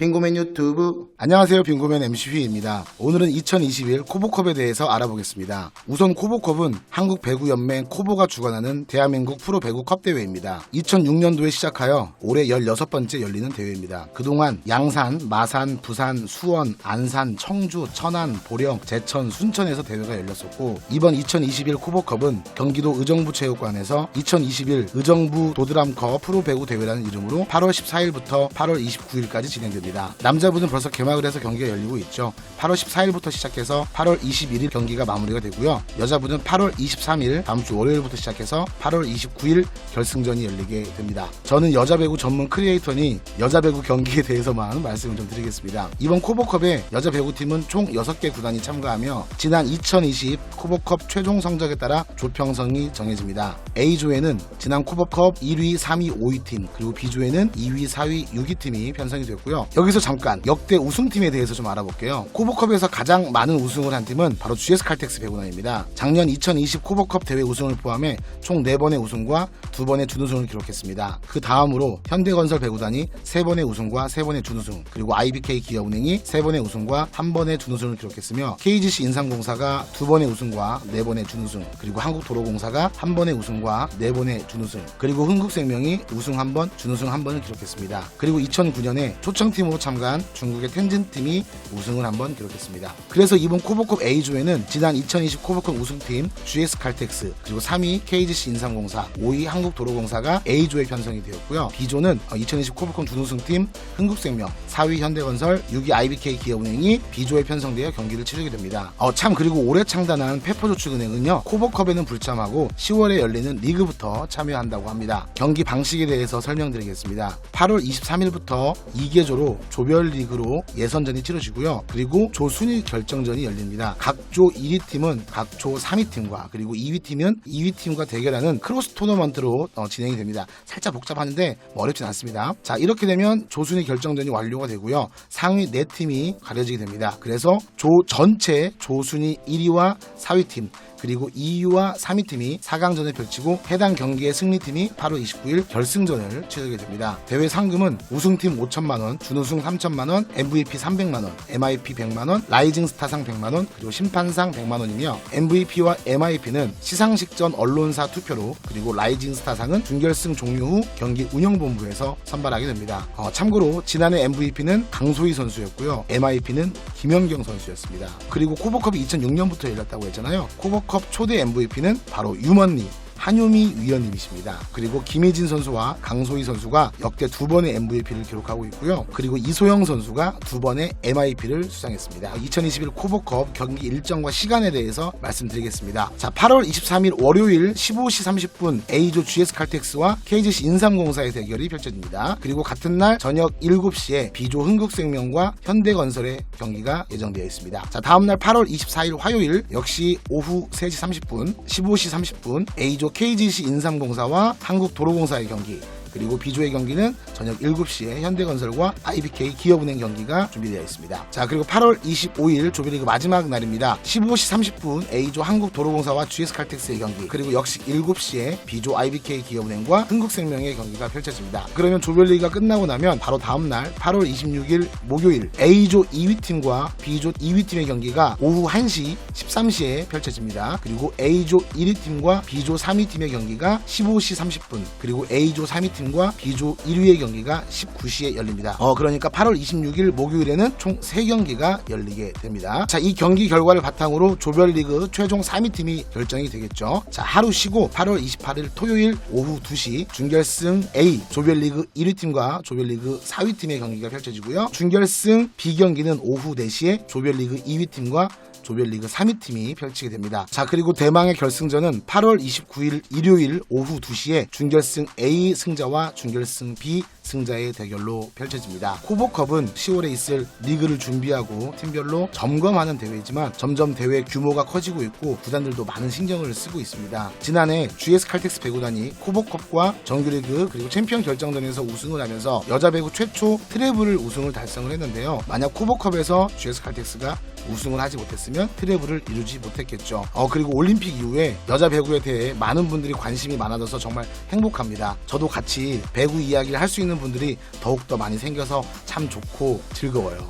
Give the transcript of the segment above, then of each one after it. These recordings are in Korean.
빙고맨 유튜브. 안녕하세요. 빙고맨 MC 휘입니다. 오늘은 2021 코보컵에 대해서 알아보겠습니다. 우선 코보컵은 한국 배구연맹 코보가 주관하는 대한민국 프로 배구 컵 대회입니다. 2006년도에 시작하여 올해 16번째 열리는 대회입니다. 그동안 양산, 마산, 부산, 수원, 안산, 청주, 천안, 보령, 제천, 순천에서 대회가 열렸었고 이번 2021 코보컵은 경기도 의정부 체육관에서 2021 의정부 도드람컵 프로 배구 대회라는 이름으로 8월 14일부터 8월 29일까지 진행됩니다. 남자부는 벌써 개막을 해서 경기가 열리고 있죠. 8월 14일부터 시작해서 8월 21일 경기가 마무리가 되고요. 여자부는 8월 23일 다음 주 월요일부터 시작해서 8월 29일 결승전이 열리게 됩니다. 저는 여자 배구 전문 크리에이터니 여자 배구 경기에 대해서만 말씀을 좀 드리겠습니다. 이번 코보컵에 여자 배구팀은 총 6개 구단이 참가하며 지난 2020 코보컵 최종 성적에 따라 조평성이 정해집니다. A조에는 지난 코보컵 1위, 3위, 5위 팀 그리고 B조에는 2위, 4위, 6위 팀이 편성이 됐고요. 여기서 잠깐 역대 우승팀에 대해서 좀 알아볼게요. 코보컵에서 가장 많은 우승을 한 팀은 바로 GS 칼텍스 배구단입니다. 작년 2020 코보컵 대회 우승을 포함해 총 4번의 우승과 2번의 준우승을 기록했습니다. 그 다음으로 현대건설 배구단이 3번의 우승과 3번의 준우승 그리고 IBK 기업은행이 3번의 우승과 1번의 준우승을 기록했으며 KGC 인삼공사가 2번의 우승과 4번의 준우승 그리고 한국도로공사가 1번의 우승과 4번의 준우승 그리고 흥국생명이 우승 1번 준우승 1번을 기록했습니다. 그리고 2009년에 초청팀 으로 참가한 중국의 텐진 팀이 우승을 한번 기록했습니다. 그래서 이번 코보컵 A조에는 지난 2020 코보컵 우승팀 GS 칼텍스 그리고 3위 KGC 인삼공사 5위 한국도로공사가 A조에 편성이 되었고요. B조는 2020 코보컵 준우승팀 흥국생명 4위 현대건설 6위 IBK 기업은행이 B조에 편성되어 경기를 치르게 됩니다. 어, 참 그리고 올해 창단한 페퍼저축은행은요 코보컵에는 불참하고 10월에 열리는 리그부터 참여한다고 합니다. 경기 방식에 대해서 설명드리겠습니다. 8월 23일부터 2개조로 조별리그로 예선전이 치러지고요. 그리고 조 순위 결정전이 열립니다. 각조 1위 팀은 각조 3위 팀과 그리고 2위 팀은 2위 팀과 대결하는 크로스 토너먼트로 어, 진행이 됩니다. 살짝 복잡한데 뭐 어렵진 않습니다. 자 이렇게 되면 조순위 결정전이 완료가 되고요. 상위 4팀이 가려지게 됩니다. 그래서 조 전체 조순위 1위와 4위 팀 그리고 2위와 3위 팀이 4강전을 펼치고 해당 경기의 승리팀이 8월 29일 결승전을 치르게 됩니다. 대회 상금은 우승팀 5천만 원, 준우승 3천만 원, MVP 300만 원, MIP 100만 원, 라이징 스타상 100만 원, 그리고 심판상 100만 원이며 MVP와 MIP는 시상식 전 언론사 투표로 그리고 라이징 스타상은 준결승 종료 후 경기 운영본부에서 선발하게 됩니다. 어, 참고로 지난해 MVP는 강소희 선수였고요. MIP는 김연경 선수였습니다. 그리고 코보컵이 2006년부터 열렸다고 했잖아요. 코보 컵 초대 MVP는 바로 유먼리 한유미 위원님이십니다. 그리고 김혜진 선수와 강소희 선수가 역대 두 번의 MVP를 기록하고 있고요. 그리고 이소영 선수가 두 번의 MIP를 수상했습니다. 2021 코보컵 경기 일정과 시간에 대해서 말씀드리겠습니다. 자, 8월 23일 월요일 15시 30분 A조 GS 칼텍스와 KGC 인삼공사의 대결이 펼쳐집니다. 그리고 같은 날 저녁 7시에 B조 흥국생명과 현대건설의 경기가 예정되어 있습니다. 자, 다음 날 8월 24일 화요일 역시 오후 3시 30분, 15시 30분 A조 KGC 인삼공사와 한국도로공사의 경기 그리고 B조의 경기는 저녁 7시에 현대건설과 IBK 기업은행 경기가 준비되어 있습니다. 자 그리고 8월 25일 조별리그 마지막 날입니다. 15시 30분 A조 한국도로공사와 GS칼텍스의 경기 그리고 역시 7시에 B조 IBK 기업은행과 흥국생명의 경기가 펼쳐집니다. 그러면 조별리그가 끝나고 나면 바로 다음 날 8월 26일 목요일 A조 2위 팀과 B조 2위 팀의 경기가 오후 1시 13시에 펼쳐집니다. 그리고 A조 1위 팀과 B조 3위 팀의 경기가 15시 30분 그리고 A조 3위 팀 팀과 B조 1위의 경기가 19시에 열립니다. 어, 그러니까 8월 26일 목요일에는 총 3경기가 열리게 됩니다. 자, 이 경기 결과를 바탕으로 조별리그 최종 3위 팀이 결정이 되겠죠. 자, 하루 쉬고 8월 28일 토요일 오후 2시 준결승 A 조별리그 1위 팀과 조별리그 4위 팀의 경기가 펼쳐지고요. 준결승 B 경기는 오후 4시에 조별리그 2위 팀과 조별리그 3위 팀이 펼치게 됩니다. 자, 그리고 대망의 결승전은 8월 29일 일요일 오후 2시에 준결승 A 승자와 준결승 B 승자의 대결로 펼쳐집니다. 코보컵은 10월에 있을 리그를 준비하고 팀별로 점검하는 대회이지만 점점 대회 규모가 커지고 있고 구단들도 많은 신경을 쓰고 있습니다. 지난해 GS 칼텍스 배구단이 코보컵과 정규리그 그리고 챔피언 결정전에서 우승을 하면서 여자 배구 최초 트래블을 우승을 달성을 했는데요. 만약 코보컵에서 GS 칼텍스가 우승을 하지 못했으면 트래블을 이루지 못했겠죠. 어 그리고 올림픽 이후에 여자 배구에 대해 많은 분들이 관심이 많아져서 정말 행복합니다. 저도 같이 배구 이야기를 할 수 있는 분들이 더욱더 많이 생겨서 참 좋고 즐거워요.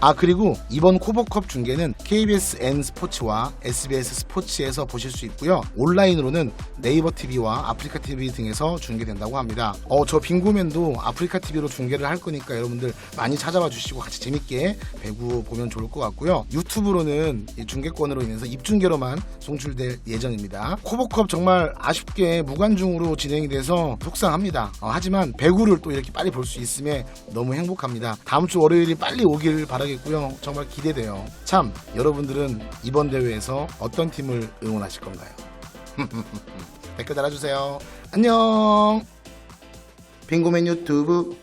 아 그리고 이번 코보컵 중계는 KBS N 스포츠와 SBS 스포츠에서 보실 수 있고요. 온라인으로는 네이버 TV와 아프리카 TV 등에서 중계된다고 합니다. 어 저 빙고맨도 아프리카 TV로 중계를 할 거니까 여러분들 많이 찾아와 주시고 같이 재밌게 배구 보면 좋을 것 같고요. 유튜브로는 이 중계권으로 인해서 입중계로만 송출될 예정입니다. 코보컵 정말 아쉽게 무관중으로 진행이 돼서 속상합니다. 어, 하지만 배구를 또 이렇게 빨리 볼 수 있음에 너무 행복합니다. 다음 주 월요일이 빨리 오길 바라겠고요. 정말 기대돼요. 참 여러분들은 이번 대회에서 어떤 팀을 응원하실 건가요? 댓글 달아주세요. 안녕. 빙고맨 유튜브